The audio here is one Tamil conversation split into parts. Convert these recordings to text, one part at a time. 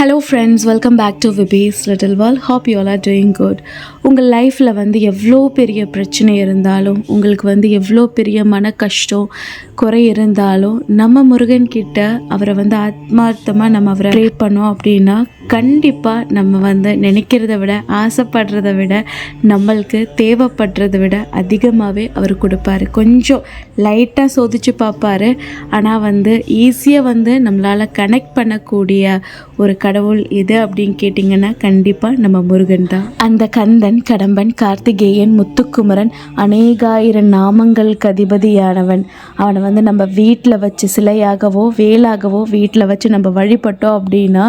Hello friends welcome back to விபீஸ் little wall hope you all are doing good உங்கள் லைஃப்பில் வந்து எவ்வளோ பெரிய பிரச்சனை இருந்தாலும் உங்களுக்கு வந்து எவ்வளோ பெரிய மன கஷ்டம் குறை இருந்தாலும் நம்ம முருகன் கிட்ட அவரை வந்து ஆத்மார்த்தமாக நம்ம அவரை ப்ரே பண்ணோம் அப்படின்னா கண்டிப்பாக நம்ம வந்து நினைக்கிறத விட ஆசைப்படுறத விட நம்மளுக்கு தேவைப்படுறத விட அதிகமாகவே அவர் கொடுப்பாரு. கொஞ்சம் லைட்டாக சோதிச்சு பார்ப்பாரு. ஆனால் வந்து ஈஸியாக வந்து நம்மளால் கனெக்ட் பண்ணக்கூடிய ஒரு கடவுள் எது அப்படின்னு கேட்டிங்கன்னா கண்டிப்பாக நம்ம முருகன் தான். அந்த கந்தன் கடம்பன் கார்த்திகேயன் முத்துக்குமரன் அநேகாயிரம் நாமங்களுக்கு அதிபதியானவன். அவனை வந்து நம்ம வீட்டில் வச்சு சிலையாகவோ வேலாகவோ வீட்டில் வச்சு நம்ம வழிபட்டோம் அப்படின்னா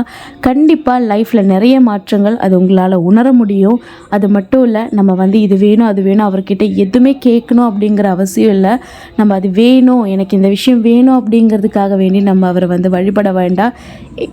கண்டிப்பாக லைஃப்பில் நிறைய மாற்றங்கள் அது உங்களால் உணர முடியும். அது மட்டும் இல்லை நம்ம வந்து இது வேணும் அது வேணும் அவர்கிட்ட எதுவுமே கேட்கணும் அப்படிங்கிற அவசியம் இல்லை. நம்ம அது வேணும் எனக்கு இந்த விஷயம் வேணும் அப்படிங்கிறதுக்காக வேண்டி நம்ம அவரை வந்து வழிபட வேண்டாம்.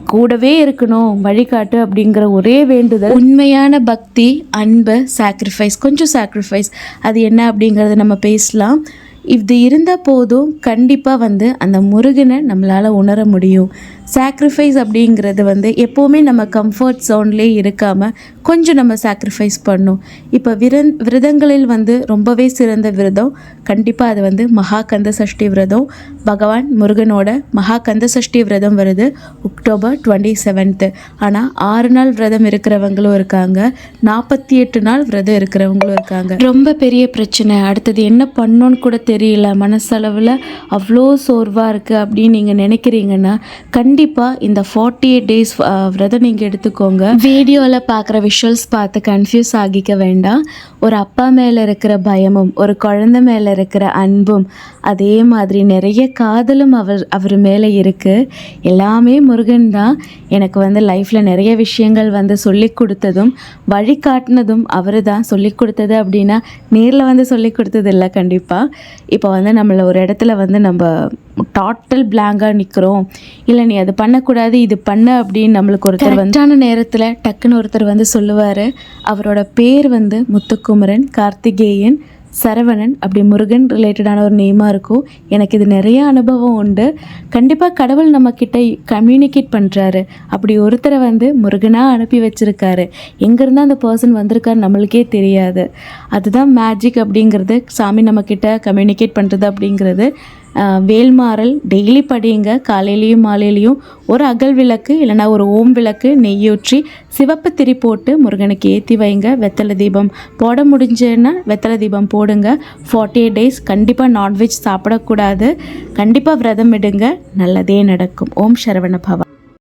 கூடவே இருக்கணும் வழிகாட்டு அப்படிங்கிற ஒரே வேண்டுதல். உண்மையான பக்தி அன்பு சாக்ரிஃபைஸ் கொஞ்சம் சாக்ரிஃபைஸ் அது என்ன அப்படிங்கிறத நம்ம பேசலாம். இது இருந்தால் போதும் கண்டிப்பாக வந்து அந்த முருகனை நம்மளால் உணர முடியும். சாக்ரிஃபைஸ் அப்படிங்கிறது வந்து எப்போவுமே நம்ம கம்ஃபர்ட் சோன்லேயே இருக்காமல் கொஞ்சம் நம்ம சாக்ரிஃபைஸ் பண்ணும் இப்போ விரந் விரதங்களில் வந்து ரொம்பவே சிறந்த விரதம். கண்டிப்பாக அது வந்து மகா கந்த சஷ்டி விரதம். பகவான் முருகனோட மகா கந்த சஷ்டி விரதம் வருது அக்டோபர் டுவெண்ட்டி செவன்த்து ஆனால் ஆறு நாள் விரதம் இருக்கிறவங்களும் இருக்காங்க. நாற்பத்தி எட்டு நாள் விரதம் இருக்கிறவங்களும் இருக்காங்க. ரொம்ப பெரிய பிரச்சனை. அடுத்தது என்ன பண்ணோன்னு கூட தெரியல. மனசளவில் அவ்வளோ சோர்வாக இருக்குது அப்படின்னு நீங்கள் நினைக்கிறீங்கன்னா கண்டிப்பாக இந்த ஃபார்ட்டி எயிட் டேஸ் விரதம் நீங்கள் எடுத்துக்கோங்க. வீடியோவில் பார்க்குற விஷயம் விஷுவல்ஸ் பார்த்து கன்ஃபியூஸ் ஆகிக்க வேண்டாம். ஒரு அப்பா மேலே இருக்கிற பயமும் ஒரு குழந்தை மேலே இருக்கிற அன்பும் அதே மாதிரி நிறைய காதலும் அவர் அவர் மேலே இருக்குது எல்லாமே முருகன் தான். எனக்கு வந்து லைஃப்பில் நிறைய விஷயங்கள் வந்து சொல்லி கொடுத்ததும் வழிகாட்டினதும் அவர் தான். சொல்லி கொடுத்தது அப்படின்னா நேரில் வந்து சொல்லி கொடுத்தது இல்லை கண்டிப்பாக இப்போ வந்து நம்மளை ஒரு இடத்துல வந்து நம்ம டோட்டல் பிளாங்காக நிற்கிறோம் இல்லை நீ அது பண்ணக்கூடாது இது பண்ண அப்படின்னு நம்மளுக்கு ஒருத்தர் வந்துட்டான நேரத்தில் டக்குன்னு ஒருத்தர் வந்து சொல்லுவார். அவரோட பேர் வந்து முத்துக்குமரன் கார்த்திகேயன் சரவணன் அப்படி முருகன் ரிலேட்டடான ஒரு நேமாக இருக்கும். எனக்கு இது நிறைய அனுபவம் உண்டு. கண்டிப்பாக கடவுள் நம்மக்கிட்ட கம்யூனிகேட் பண்ணுறாரு அப்படி ஒருத்தரை வந்து முருகனாக அனுப்பி வச்சுருக்காரு. எங்கேருந்து அந்த பர்சன் வந்திருக்காரு நம்மளுக்கே தெரியாது. அதுதான் மேஜிக் அப்படிங்கிறது சாமி நம்மக்கிட்ட கம்யூனிகேட் பண்ணுறது அப்படிங்கிறது. வேல்மாறல் டெய்லி படியுங்க. காலையிலையும் மாலையிலையும் ஒரு அகல் விளக்கு இல்லைன்னா ஒரு ஓம் விளக்கு நெய்யூற்றி சிவப்பு திரி போட்டு முருகனுக்கு ஏற்றி வைங்க. வெத்தலை தீபம் போட முடிஞ்சேன்னா வெத்தலை தீபம் போடுங்க. ஃபார்ட்டி எயிட் டேஸ் கண்டிப்பாக நான்வெஜ் சாப்பிடக்கூடாது. கண்டிப்பாக விரதம் விடுங்க நல்லதே நடக்கும். ஓம் சரவண பவா.